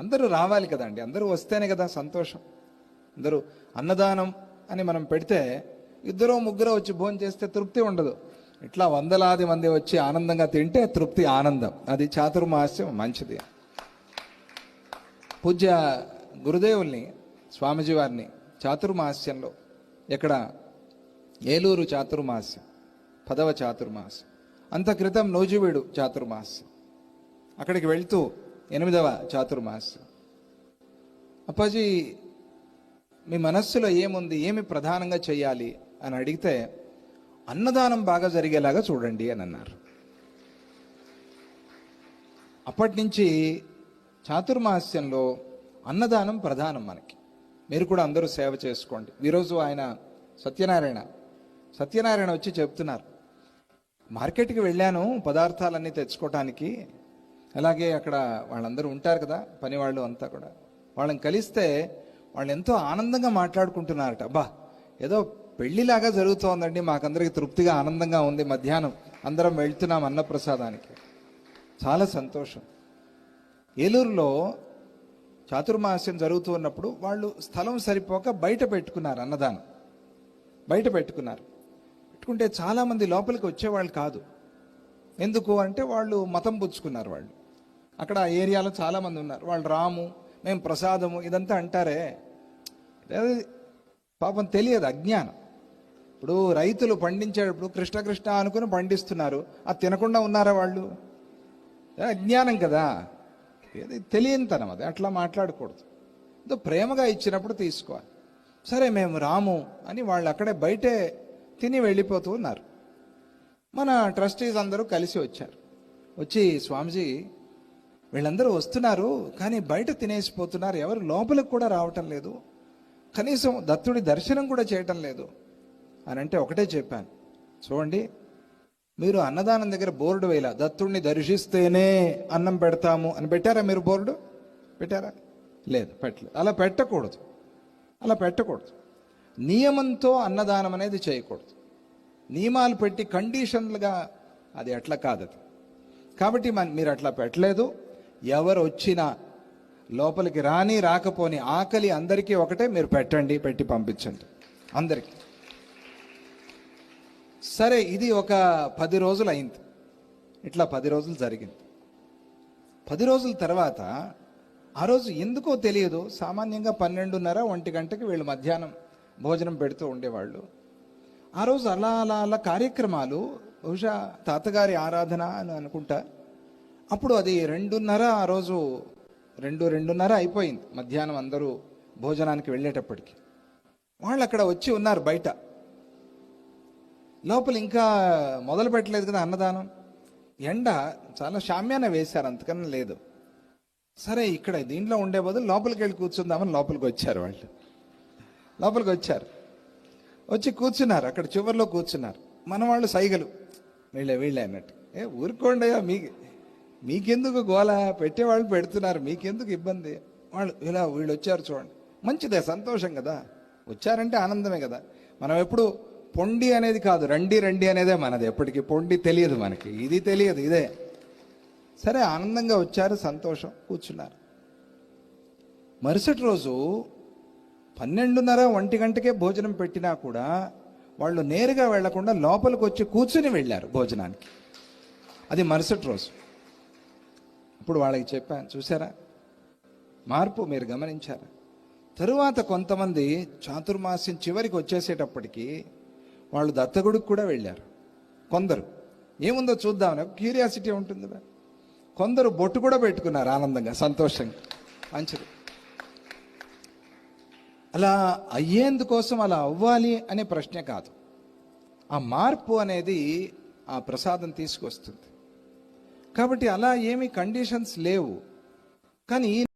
అందరూ రావాలి కదండి. అందరూ వస్తేనే కదా సంతోషం. అందరూ అన్నదానం అని మనం పెడితే ఇద్దరు ముగ్గురు వచ్చి భోజనం చేస్తే తృప్తి ఉండదు. ఇట్లా వందలాది మంది వచ్చి ఆనందంగా తింటే తృప్తి ఆనందం. అది చాతుర్మాస్యం మంచిది. పూజ్య గురుదేవుల్ని స్వామిజీ వారిని చాతుర్మాస్యంలో ఎక్కడ? ఏలూరు చాతుర్మాస్యం పదవ చాతుర్మాస్యం. అంత క్రితం నూజివీడు చాతుర్మాస్యం. అక్కడికి వెళ్తూ ఎనిమిదవ చాతుర్మాస్యం అప్పాజీ మీ మనస్సులో ఏముంది? ఏమి ప్రధానంగా చేయాలి అని అడిగితే అన్నదానం బాగా జరిగేలాగా చూడండి అని అన్నారు. అప్పటి నుంచి చాతుర్మాస్యంలో అన్నదానం ప్రధానం మనకి. మీరు కూడా అందరూ సేవ చేసుకోండి. ఈరోజు ఆయన సత్యనారాయణ సత్యనారాయణ వచ్చి చెప్తున్నారు. మార్కెట్కి వెళ్ళాను పదార్థాలన్నీ తెచ్చుకోవటానికి అలాగే అక్కడ వాళ్ళందరూ ఉంటారు కదా పని వాళ్ళు అంతా కూడా. వాళ్ళని కలిస్తే వాళ్ళు ఎంతో ఆనందంగా మాట్లాడుకుంటున్నారట. అబ్బా ఏదో పెళ్ళిలాగా జరుగుతోందండి మాకందరికి తృప్తిగా ఆనందంగా ఉంది మధ్యాహ్నం అందరం వెళ్తున్నాం అన్నప్రసాదానికి. చాలా సంతోషం. ఏలూరులో చాతుర్మాస్యం జరుగుతూ ఉన్నప్పుడు వాళ్ళు స్థలం సరిపోక బయట పెట్టుకున్నారు అన్నదానం. బయట పెట్టుకున్నారు. పెట్టుకుంటే చాలామంది లోపలికి వచ్చేవాళ్ళు కాదు. ఎందుకు అంటే వాళ్ళు మతం పుచ్చుకున్నారు వాళ్ళు. అక్కడ ఆ ఏరియాలో చాలామంది ఉన్నారు. వాళ్ళు రాము మేము ప్రసాదము ఇదంతా అంటారే. పాపం తెలియదు అజ్ఞానం. ఇప్పుడు రైతులు పండించేటప్పుడు కృష్ణ కృష్ణ అనుకుని పండిస్తున్నారు. అది తినకుండా ఉన్నారా వాళ్ళు? అజ్ఞానం కదా. ఏది తెలియనితనం అది అట్లా మాట్లాడకూడదు. ఏదో ప్రేమగా ఇచ్చినప్పుడు తీసుకోవాలి. సరే మేము రాము అని వాళ్ళు అక్కడే బయటే తిని వెళ్ళిపోతూ ఉన్నారు. మన ట్రస్టీస్ అందరూ కలిసి వచ్చారు. వచ్చి స్వామిజీ వీళ్ళందరూ వస్తున్నారు కానీ బయట తినేసిపోతున్నారు. ఎవరు లోపలికి కూడా రావటం లేదు. కనీసం దత్తుడి దర్శనం కూడా చేయటం లేదు. అని అంటే ఒకటే చెప్పాను. చూడండి మీరు అన్నదానం దగ్గర బోర్డు వేయాల. దత్తుడిని దర్శిస్తేనే అన్నం పెడతాము అని పెట్టారా మీరు బోర్డు? పెట్టారా? లేదు పెట్టలేదు. అలా పెట్టకూడదు. అలా పెట్టకూడదు. నియమంతో అన్నదానం అనేది చేయకూడదు. నియమాలు పెట్టి కండిషన్లుగా అది అట్లా కాదు కాబట్టి మన మీరు అట్లా పెట్టలేదు. ఎవరు వచ్చినా లోపలికి రాని రాకపోని ఆకలి అందరికీ ఒకటే మీరు పెట్టండి పెట్టి పంపించండి. అందరికీ. సరే ఇది ఒక పది రోజులు అయింది ఇట్లా పది రోజులు జరిగింది. పది రోజుల తర్వాత ఆ రోజు ఎందుకో తెలియదు. సామాన్యంగా పన్నెండున్నర ఒంటి గంటకి వీళ్ళు మధ్యాహ్నం భోజనం పెడుతూ ఉండేవాళ్ళు. ఆ రోజు అలా అలా అలా కార్యక్రమాలు బహుశా తాతగారి ఆరాధన అని అనుకుంటా అప్పుడు అది రెండున్నర ఆ రోజు రెండు రెండున్నర అయిపోయింది. మధ్యాహ్నం అందరూ భోజనానికి వెళ్ళేటప్పటికి. వాళ్ళు అక్కడ వచ్చి ఉన్నారు బయట. లోపల ఇంకా మొదలు పెట్టలేదు కదా అన్నదానం. ఎండ చాలా శామ్యాన వేశారు అంతకన్నా లేదు. సరే ఇక్కడ దీంట్లో ఉండే బదులు లోపలికి వెళ్ళి కూర్చుందామని లోపలికి వచ్చారు వాళ్ళు. లోపలికి వచ్చారు. వచ్చి కూర్చున్నారు అక్కడ చివరిలో కూర్చున్నారు. మన వాళ్ళు సైగలు. వీళ్ళే వీళ్ళే అన్నట్టు. ఏ ఊరుకోండి మీ మీకెందుకు గోల? పెట్టేవాళ్ళు పెడుతున్నారు. మీకెందుకు ఇబ్బంది? వాళ్ళు ఇలా వీళ్ళు వచ్చారు చూడండి. మంచిదే సంతోషం కదా. వచ్చారంటే ఆనందమే కదా. మనం ఎప్పుడు పొండి అనేది కాదు రండి రండి అనేదే మనది. ఎప్పటికీ పొండి తెలియదు మనకి. ఇది తెలియదు ఇదే. సరే ఆనందంగా వచ్చారు సంతోషం కూర్చున్నారు. మరుసటి రోజు పన్నెండున్నర ఒంటి గంటకే భోజనం పెట్టినా కూడా వాళ్ళు నేరుగా వెళ్ళకుండా లోపలికి వచ్చి కూర్చుని వెళ్ళారు భోజనానికి. అది మరుసటి రోజు. అప్పుడు వాళ్ళకి చెప్పాను. చూసారా? మార్పు మీరు గమనించారా? తరువాత కొంతమంది చాతుర్మాసం చివరికి వచ్చేసేటప్పటికి వాళ్ళు దత్తగుడికి కూడా వెళ్ళారు. కొందరు. ఏముందో చూద్దామని క్యూరియాసిటీ ఉంటుంది కదా. కొందరు బొట్టు కూడా పెట్టుకున్నారు ఆనందంగా సంతోషంగా. మంచిది. అలా అయ్యేందుకోసం అలా అవ్వాలి అనే ప్రశ్నే కాదు. ఆ మార్పు అనేది ఆ ప్రసాదం తీసుకొస్తుంది. కాబట్టి అలా ఏమి కండిషన్స్ లేవు. కానీ